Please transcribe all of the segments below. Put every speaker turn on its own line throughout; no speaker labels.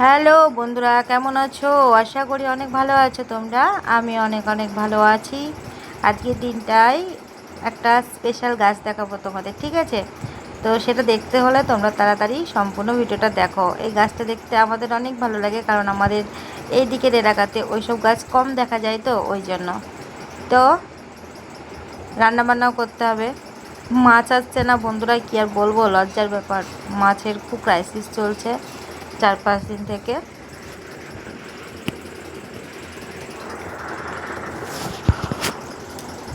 Hello বন্ধুরা, কেমন আছো? আশা করি অনেক ভালো আছো তোমরা। আমি অনেক অনেক ভালো আছি। আজকের দিনটাই একটা স্পেশাল গাছ দেখাবো তোমাদের, ঠিক আছে? তো সেটা দেখতে হলে তোমরা তাড়াতাড়ি সম্পূর্ণ ভিডিওটা দেখো। এই গাছটা দেখতে আমাদের অনেক ভালো লাগে, কারণ আমাদের এই দিকের এলাকাতে ওইসব গাছ কম দেখা যায় তো, ওই জন্য। তো রান্নাবান্নাও করতে হবে। মাছ আসছে না বন্ধুরা, কী আর বলব, লজ্জার ব্যাপার। মাছের খুব ক্রাইসিস চলছে। চার, পাঁচ দিন থেকে।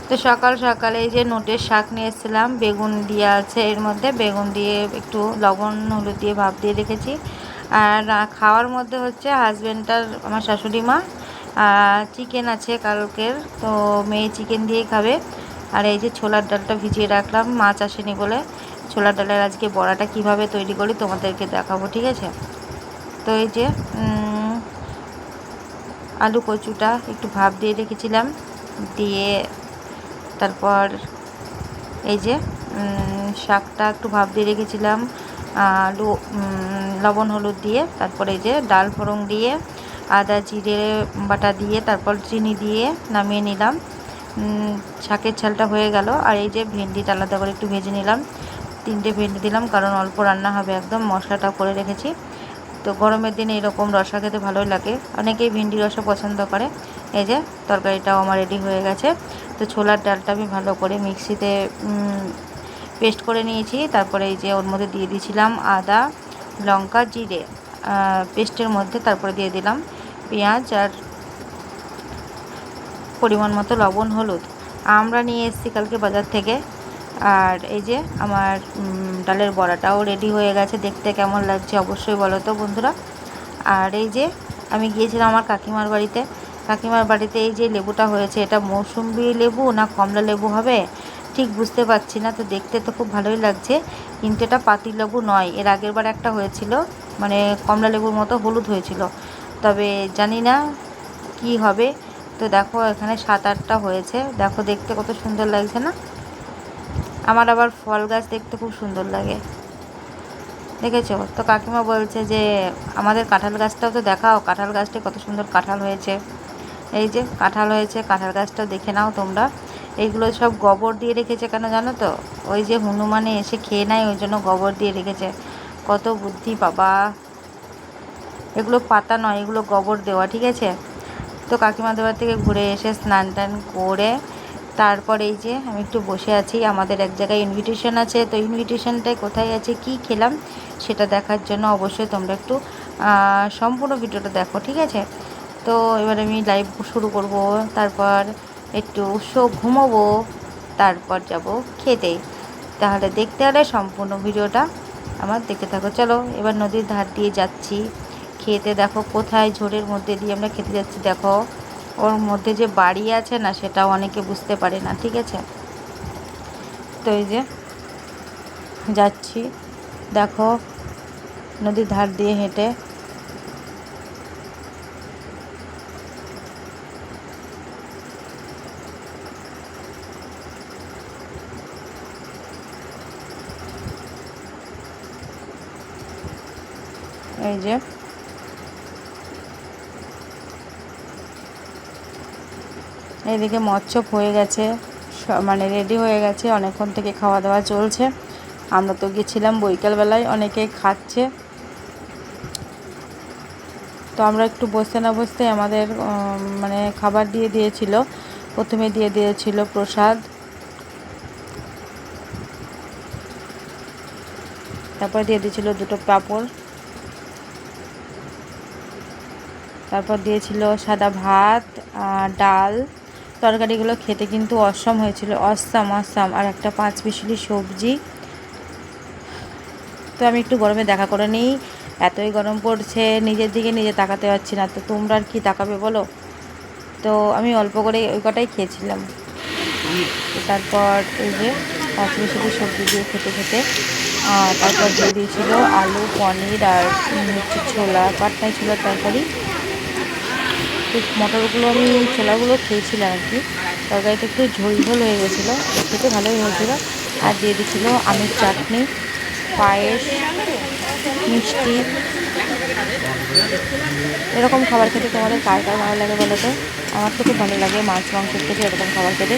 তো সকাল সকালে এই যে নোটের শাক নিয়ে এসেছিলাম, বেগুন দিয়ে আছে এর মধ্যে। বেগুন দিয়ে একটু লবণ, হলুদ দিয়ে ভাপ দিয়ে রেখেছি। আর খাওয়ার মধ্যে হচ্ছে হাজব্যান্ডটার আমার শাশুড়ি মা চিকেন আছে কালকের, তো মেয়ে চিকেন দিয়েই খাবে। আর এই যে ছোলার ডালটা ভিজিয়ে রাখলাম মাছ আসেনি বলে। ছোলার ডালের আজকে বড়াটা কীভাবে তৈরি করি তোমাদেরকে দেখাবো, ঠিক আছে? তো এই যে আলু কচুটা একটু ভাপ দিয়ে রেখেছিলাম। দিয়ে তারপর এই যে শাকটা একটু ভাপ দিয়ে রেখেছিলাম, আলু লবণ হলুদ দিয়ে, তারপরে এই যে ডাল ফোড়ন দিয়ে, আদা জিরে বাটা দিয়ে, তারপর চিনি দিয়ে নামিয়ে নিলাম। শাকের ছালটা হয়ে গেল, আর এই যে ভেন্ডিটা আলাদা করে একটু ভেজে নিলাম। তিনটে ভেন্ডি দিলাম, কারণ অল্প রান্না হবে একদম মশলাটা করে রেখেছি। তো গরমের দিনে এরকম রসা খেতে ভালোই লাগে। অনেকেই ভিন্ডি রসা পছন্দ করে। এই যে, তরকারিটাও আমার রেডি হয়ে গেছে। তো ছোলার ডালটা আমি ভালো করে মিক্সিতে পেস্ট করে নিয়েছি। তারপরে এই যে ওর মধ্যে দিয়ে দিয়েছিলাম আদা, লঙ্কা, জিরে। পেস্টের মধ্যে তারপরে দিয়ে দিলাম পেঁয়াজ আর পরিমাণ মতো লবণ, হলুদ। আমরা নিয়ে এসেছি কালকে বাজার থেকে। আর এই যে আমার ডালের বড়াটাও রেডি হয়ে গেছে। দেখতে কেমন লাগছে অবশ্যই বলো তো বন্ধুরা। আর এই যে আমি গিয়েছিলাম আমার কাকিমার বাড়িতে। কাকিমার বাড়িতে এই যে লেবুটা হয়েছে, এটা মৌসুম্বি লেবু না কমলা লেবু হবে? ঠিক বুঝতে পারছি না, তো দেখতে তো খুব ভালোই লাগছে। কিন্তু এটা পাতি লেবু নয়, এর আগের বার একটা হয়েছিল। মানে কমলা লেবুর মতো হলুদ হয়েছিল। তবে জানি না কি হবে। তো দেখো এখানে সাত আটটা হয়েছে। দেখো দেখতে কত সুন্দর লাগছে না? আমার আবার ফল গাছ দেখতে খুব সুন্দর লাগে। দেখেছ? তো কাকিমা বলছে যে, আমাদের কাঁঠাল গাছটাও তো দেখাও, কাঁঠাল গাছটা কত সুন্দর কাঁঠাল হয়েছে। এই যে, কাঁঠাল হয়েছে, কাঁঠাল গাছটাও দেখে নাও তোমরা। এইগুলো সব গোবর দিয়ে রেখেছে কেন জানো তো? ওই যে হনুমানে এসে খেয়ে নেয়, ওই জন্য গোবর দিয়ে রেখেছে। কত বুদ্ধি বাবা। এগুলো পাতা নয়, এগুলো গোবর দেওয়া, ঠিক আছে? তো কাকিমা দেওয়ার থেকে ঘুরে এসে স্নান টান করে তারপর এই যে আমি একটু বসে আছি, আমাদের এক জায়গায় ইনভিটেশন আছে, তো ইনভিটেশনটায় কোথায় আছে, কি খেলাম সেটা দেখার জন্য অবশ্যই তোমরা একটু সম্পূর্ণ ভিডিওটা দেখো, ঠিক আছে? তো এবার আমি লাইভ শুরু করব, তারপর একটু শো ঘুমোবো, তারপর যাব খেতে। তাহলে দেখতে হলে সম্পূর্ণ ভিডিওটা আমার দেখতে থাকো। চলো এবার নদীর ধার দিয়ে যাচ্ছি। খেতে দেখো কোথায় ঝোড়ের মধ্যে দিয়ে আমরা খেতে যাচ্ছি, দেখো। ওর মধ্যে যে বাড়ি আছে না, সেটাও অনেকে বুঝতে পারে না, ঠিক আছে? তো এই যে, যাচ্ছি। দেখো, নদীর ধার দিয়ে হেঁটে। এই যে এদিকে মৎস্যপ হয়ে গেছে মানে রেডি হয়ে গেছে, অনেকক্ষণ থেকে খাওয়া দাওয়া চলছে। আমরা তো গেছিলাম বৈকালবেলায়, অনেকে খাচ্ছে। তো আমরা একটু বসতে না বসতে আমাদের মানে খাবার দিয়ে দিয়েছিল। প্রথমে দিয়ে দিয়েছিল প্রসাদ। তারপর দিয়ে দিয়েছিল দুটো পাঁপড়। তারপর দিয়েছিল সাদা ভাত আর ডাল। তরকারিগুলো খেতে কিন্তু অসম হয়েছিল। Awesome awesome. আর একটা পাঁচ পিসলি সবজি। তো আমি একটু গরমে দেখা করে নিই। এতই গরম পড়ছে, নিজের দিকে নিজে তাকাতে পারছি না। তো তোমরা আর কি তাকাবে বলো? তো আমি অল্প করে ওই কটাই খেয়েছিলাম। তারপর এই যে পাঁচ মিশিয়ে সবজি দিয়ে খেতে খেতে তারপর দিয়ে দিয়েছিল আলু, পনির আর হচ্ছে ছোলা। পাটনায় ছোলার তরকারি। তো মটরগুলো আমি ছোলাগুলো খেয়েছিলাম আর কি। তরকারিটা একটু ঝোল ঝোল হয়ে গেছিল, খেতে ভালোই হয়েছিলো। আর দিয়ে দিয়েছিলো আমের চাটনি, পায়েস, মিষ্টি। এরকম খাবার খেতে তোমাদের কার কার ভালো লাগে বলো তো? আমার তো খুব ভালো লাগে মাছ, মাংস থেকে এরকম খাবার খেতে।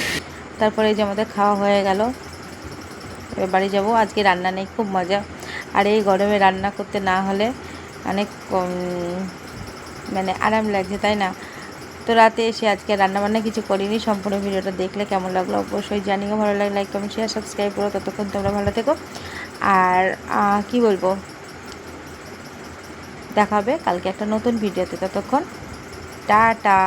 তারপরে এই যে আমাদের খাওয়া হয়ে গেল। এবার বাড়ি যাব। আজকে রান্না নেই, খুব মজা। আর এই গরমে রান্না করতে না হলে অনেক মানে আরাম লাগছে, তাই না? তো রাতে এসে আজকে রান্নাবান্না কিছু করিনি, সম্পূর্ণ ভিডিওটা দেখলে কেমন লাগল অবশ্যই জানিও, ভালো লাগে লাইক কমেন্ট শেয়ার সাবস্ক্রাইব করো, ততক্ষণ তোমরা ভালো থেকো। আর কি বলব? দেখাবে কালকে একটা নতুন ভিডিওতে, ততক্ষণ টাটা।